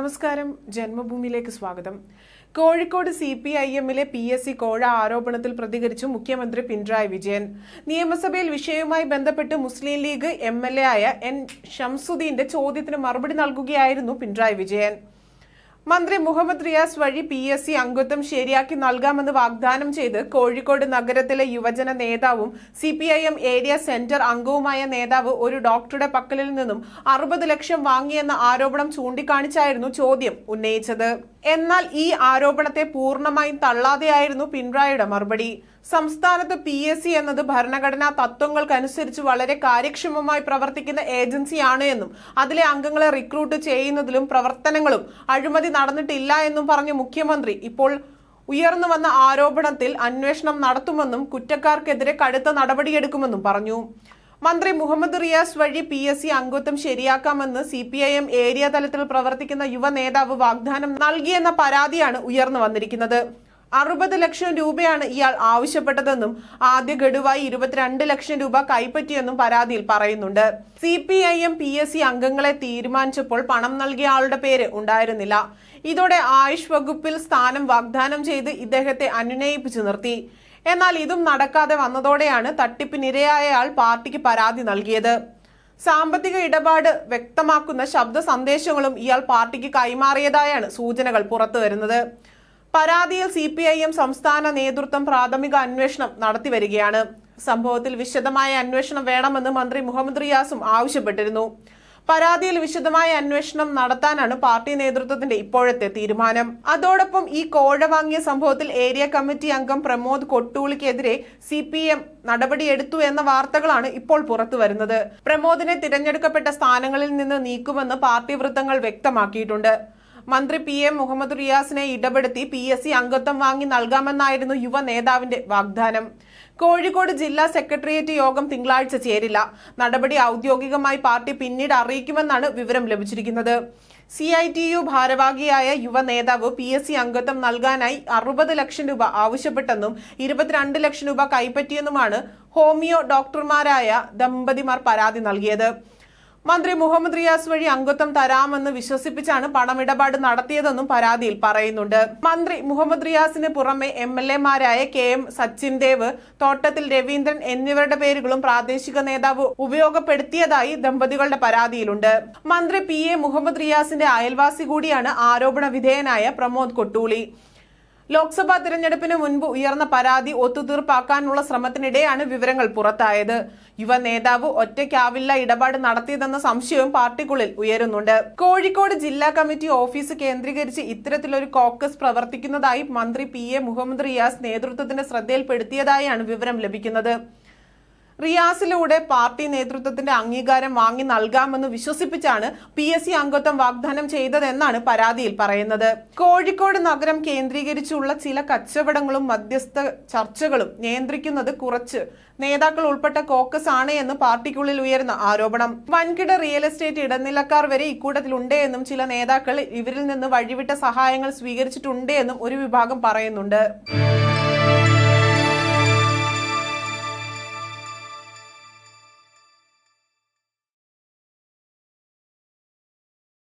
നമസ്കാരം. ജന്മഭൂമിയിലേക്ക് സ്വാഗതം. കോഴിക്കോട് സി പി ഐ എമ്മിലെ പി എസ് സി കോഴ ആരോപണത്തിൽ പ്രതികരിച്ചു മുഖ്യമന്ത്രി പിണറായി വിജയൻ. നിയമസഭയിൽ വിഷയവുമായി ബന്ധപ്പെട്ട് Muslim League M L A ആയ എൻ ഷംസുദ്ദീന്റെ ചോദ്യത്തിന് മറുപടി നൽകുകയായിരുന്നു പിണറായി വിജയൻ. മന്ത്രി മുഹമ്മദ് റിയാസ് വഴി പി എസ് സി അംഗത്വം ശരിയാക്കി നൽകാമെന്ന് വാഗ്ദാനം ചെയ്ത് കോഴിക്കോട് നഗരത്തിലെ യുവജന നേതാവും C P I M area centre അംഗവുമായ നേതാവ് ഒരു ഡോക്ടറുടെ പക്കലിൽ നിന്നും അറുപത് ലക്ഷം വാങ്ങിയെന്ന ആരോപണം ചൂണ്ടിക്കാണിച്ചായിരുന്നു ചോദ്യം ഉന്നയിച്ചത്. എന്നാൽ ഈ ആരോപണത്തെ പൂർണമായും തള്ളാതെയായിരുന്നു പിണറായിയുടെ മറുപടി. സംസ്ഥാനത്ത് പി എസ് സി എന്നത് ഭരണഘടനാ തത്വങ്ങൾക്കനുസരിച്ച് വളരെ കാര്യക്ഷമമായി പ്രവർത്തിക്കുന്ന ഏജൻസിയാണ് എന്നും അതിലെ അംഗങ്ങളെ റിക്രൂട്ട് ചെയ്യുന്നതിലും പ്രവർത്തനങ്ങളും അഴിമതി നടന്നിട്ടില്ല എന്നും പറഞ്ഞ മുഖ്യമന്ത്രി ഇപ്പോൾ ഉയർന്നു വന്ന ആരോപണത്തിൽ അന്വേഷണം നടത്തുമെന്നും കുറ്റക്കാർക്കെതിരെ കടുത്ത നടപടിയെടുക്കുമെന്നും പറഞ്ഞു. മന്ത്രി മുഹമ്മദ് റിയാസ് വഴി പി എസ് സി അംഗത്വം ശരിയാക്കാമെന്ന് C P I M area തലത്തിൽ പ്രവർത്തിക്കുന്ന യുവ നേതാവ് വാഗ്ദാനം നൽകിയെന്ന പരാതിയാണ് ഉയർന്നു വന്നിരിക്കുന്നത്. അറുപത് ലക്ഷം രൂപയാണ് ഇയാൾ ആവശ്യപ്പെട്ടതെന്നും ആദ്യ ഗഡുവായി ഇരുപത്തിരണ്ട് ലക്ഷം രൂപ കൈപ്പറ്റിയെന്നും പരാതിയിൽ പറയുന്നുണ്ട്. C P I M P S C അംഗങ്ങളെ തീരുമാനിച്ചപ്പോൾ പണം നൽകിയ ആളുടെ പേര് ഉണ്ടായിരുന്നില്ല. ഇതോടെ ആയുഷ് വകുപ്പിൽ സ്ഥാനം വാഗ്ദാനം ചെയ്ത് ഇദ്ദേഹത്തെ അനുനയിപ്പിച്ചു നിർത്തി. എന്നാൽ ഇതും നടക്കാതെ വന്നതോടെയാണ് തട്ടിപ്പിനിരയായയാൾ പാർട്ടിക്ക് പരാതി നൽകിയത്. സാമ്പത്തിക ഇടപാട് വ്യക്തമാക്കുന്ന ശബ്ദ സന്ദേശങ്ങളും ഇയാൾ പാർട്ടിക്ക് കൈമാറിയതായാണ് സൂചനകൾ പുറത്തുവരുന്നത് പരാതിയിൽ സി പി ഐ എം സംസ്ഥാന നേതൃത്വം പ്രാഥമിക അന്വേഷണം നടത്തിവരികയാണ് സംഭവത്തിൽ വിശദമായ അന്വേഷണം വേണമെന്ന് മന്ത്രി മുഹമ്മദ് റിയാസും ആവശ്യപ്പെട്ടിരുന്നു. പരാതിയിൽ വിശദമായ അന്വേഷണം നടത്താനാണ് പാർട്ടി നേതൃത്വത്തിന്റെ ഇപ്പോഴത്തെ തീരുമാനം. അതോടൊപ്പം ഈ കോഴ വാങ്ങിയ സംഭവത്തിൽ ഏരിയ കമ്മിറ്റി അംഗം പ്രമോദ് കൊട്ടൂളിക്കെതിരെ സി പി എം നടപടിയെടുത്തു എന്ന വാർത്തകളാണ് ഇപ്പോൾ പുറത്തു വരുന്നത്. പ്രമോദിനെ തിരഞ്ഞെടുക്കപ്പെട്ട സ്ഥാനങ്ങളിൽ നിന്ന് നീക്കുമെന്ന് പാർട്ടി വൃത്തങ്ങൾ വ്യക്തമാക്കിയിട്ടുണ്ട്. മന്ത്രി പി എം മുഹമ്മദ് റിയാസിനെ ഇടപെടുത്തി പി എസ് സി അംഗത്വം വാങ്ങി നൽകാമെന്നായിരുന്നു യുവ നേതാവിന്റെ വാഗ്ദാനം. കോഴിക്കോട് ജില്ലാ സെക്രട്ടേറിയറ്റ് യോഗം തിങ്കളാഴ്ച ചേരില്ല. നടപടി ഔദ്യോഗികമായി പാർട്ടി പിന്നീട് അറിയിക്കുമെന്നാണ് വിവരം ലഭിച്ചിരിക്കുന്നത്. സി ഐ ടി യു ഭാരവാഹിയായ യുവ നേതാവ് പി എസ് സി അംഗത്വം നൽകാനായി അറുപത് ലക്ഷം രൂപ ആവശ്യപ്പെട്ടെന്നും ഇരുപത്തിരണ്ട് ലക്ഷം രൂപ കൈപ്പറ്റിയെന്നുമാണ് ഹോമിയോ ഡോക്ടർമാരായ ദമ്പതിമാർ പരാതി നൽകിയത്. മന്ത്രി മുഹമ്മദ് റിയാസ് വഴി അംഗത്വം തരാമെന്ന് വിശ്വസിപ്പിച്ചാണ് പണമിടപാട് നടത്തിയതെന്നും പരാതിയിൽ പറയുന്നുണ്ട്. മന്ത്രി മുഹമ്മദ് റിയാസിന് പുറമെ എം എൽ എമാരായ കെ എം സച്ചിൻ ദേവ് തോട്ടത്തിൽ രവീന്ദ്രൻ എന്നിവരുടെ പേരുകളും പ്രാദേശിക നേതാവ് ഉപയോഗപ്പെടുത്തിയതായി ദമ്പതികളുടെ പരാതിയിലുണ്ട്. മന്ത്രി പി എ മുഹമ്മദ് റിയാസിന്റെ അയൽവാസി കൂടിയാണ് ആരോപണ വിധേയനായ പ്രമോദ് കൊട്ടൂളി. ലോക്സഭാ തിരഞ്ഞെടുപ്പിന് മുൻപ് ഉയർന്ന പരാതി ഒത്തുതീർപ്പാക്കാനുള്ള ശ്രമത്തിനിടെയാണ് വിവരങ്ങൾ പുറത്തായത്. യുവ നേതാവ് ഒറ്റയ്ക്കാവില്ല ഇടപാട് നടത്തിയതെന്ന സംശയവും പാർട്ടിക്കുള്ളിൽ ഉയരുന്നുണ്ട്. കോഴിക്കോട് ജില്ലാ കമ്മിറ്റി ഓഫീസ് കേന്ദ്രീകരിച്ച് ഇത്തരത്തിലൊരു കോക്കസ് പ്രവർത്തിക്കുന്നതായി മന്ത്രി പി എ മുഹമ്മദ് റിയാസ് നേതൃത്വത്തിന്റെ ശ്രദ്ധയിൽപ്പെടുത്തിയതായാണ് വിവരം ലഭിക്കുന്നത്. റിയാസിലൂടെ പാർട്ടി നേതൃത്വത്തിന്റെ അംഗീകാരം വാങ്ങി നൽകാമെന്ന് വിശ്വസിപ്പിച്ചാണ് പി എസ് സി അംഗത്വം വാഗ്ദാനം ചെയ്തതെന്നാണ് പരാതിയിൽ പറയുന്നത്. കോഴിക്കോട് നഗരം കേന്ദ്രീകരിച്ചുള്ള ചില കച്ചവടങ്ങളും മധ്യസ്ഥ ചർച്ചകളും നിയന്ത്രിക്കുന്നത് കുറച്ച് നേതാക്കൾ ഉൾപ്പെട്ട കോക്കസ് ആണ് എന്ന് പാർട്ടിക്കുള്ളിൽ ഉയർന്ന ആരോപണം. വൻകിട റിയൽ എസ്റ്റേറ്റ് ഇടനിലക്കാർ വരെ ഇക്കൂട്ടത്തിലുണ്ട് എന്നും ചില നേതാക്കൾ ഇവരിൽ നിന്ന് വഴിവിട്ട സഹായങ്ങൾ സ്വീകരിച്ചിട്ടുണ്ട് എന്നും ഒരു വിഭാഗം പറയുന്നുണ്ട്.